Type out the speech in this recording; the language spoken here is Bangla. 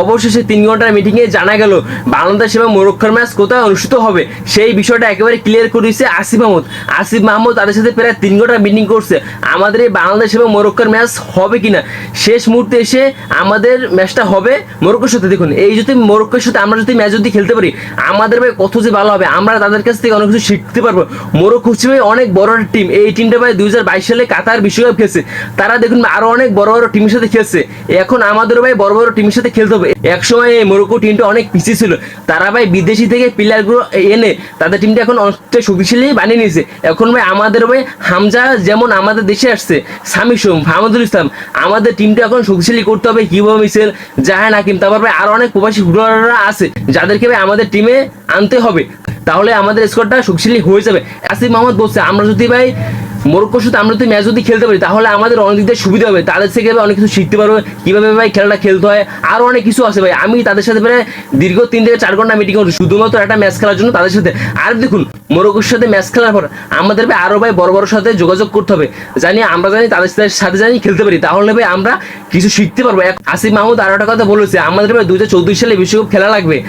অবশেষে তিন ঘণ্টার মিটিংয়ে জানা গেল, বাংলাদেশ এবং মোরক্কোর ম্যাচ কোথায় অনুষ্ঠিত হবে? সেই বিষয়টা একেবারে ক্লিয়ার করে দিচ্ছে আসিফ মাহমুদ। আসিফ মাহমুদ তাদের সাথে প্রায় তিন ঘণ্টা মিটিং করছে। আমাদের এই বাংলাদেশ এবং মোরক্কোর ম্যাচ হবে কিনা? শেষ মুহূর্তে এসে আমাদের ম্যাচটা হবে মোরক্কোর সাথে। দেখুন, এই যদি মোরক্কোর সাথে আমরা যদি ম্যাচ যদি খেলতে পারি, আমাদের ভাই কত যে ভালো হবে। আমরা তাদের কাছ থেকে অনেক কিছু শিখতে পারব। মোরক্কো হচ্ছে ভাই অনেক বড় একটা টিম এই টিমটা ভাই দুই হাজার বাইশ সালে কাতার বিশ্বকাপ খেলছে। তারা দেখুন আরও অনেক বড় বড় টিমের সাথে খেলছে। এখন আমাদের ভাই বড় বড় টিমের সাথে খেলতে হবে। একসময় এই মোরক্কো টিমটা অনেক পিছিয়ে ছিল। তারা ভাই বিদেশি থেকে প্লেয়ারগুলো এনে তাদের টিমটা এখন অনেকটা শক্তিশালী বানিয়ে নিয়েছে। এখন ভাই আমাদের ভাই হামজা যেমন আমাদের দেশে আসছে সামি সোম ফাহমদুল ইসলাম, আমাদের টিমটা এখন শক্তিশালী করতে হবে কীভাবে মিসেল, জাহান হাকিম, তারপর ভাই আরও অনেক প্রবাসী ফুটবলাররা আছে, যাদেরকে ভাই আমাদের টিমে আনতে হবে। তাহলে আমাদের স্কোরটা শক্তিশালী হয়ে যাবে। আসিফ মাহমুদ বলছে, আমরা যদি ভাই মোরক্কোর সাথে আমরা যদি ম্যাচ যদি খেলতে পারি, তাহলে আমাদের অনেক দিক দিয়ে সুবিধা হবে। তাদের থেকে অনেক কিছু শিখতে পারব, কীভাবে ভাই খেলাটা খেলতে হয় আরও অনেক কিছু আছে ভাই। আমি তাদের সাথে প্রায় দীর্ঘ তিন থেকে চার ঘণ্টা মিটিং করছি। শুধুমাত্র একটা ম্যাচ খেলার জন্য তাদের সাথে। আর দেখুন, মোরক্কোর সাথে ম্যাচ খেলার পর আমাদের ভাই আরও ভাই বড় বড় সাথে যোগাযোগ করতে হবে। জানি আমরা জানি তাদের সাথে- জানি খেলতে পারি। তাহলে ভাই আমরা কিছু শিখতে পারব। আসিফ মাহমুদ আরও একটা কথা বলেছে, আমাদের ভাই দু হাজার চৌদ্দ সালে বিশ্বকাপ খেলা লাগবে।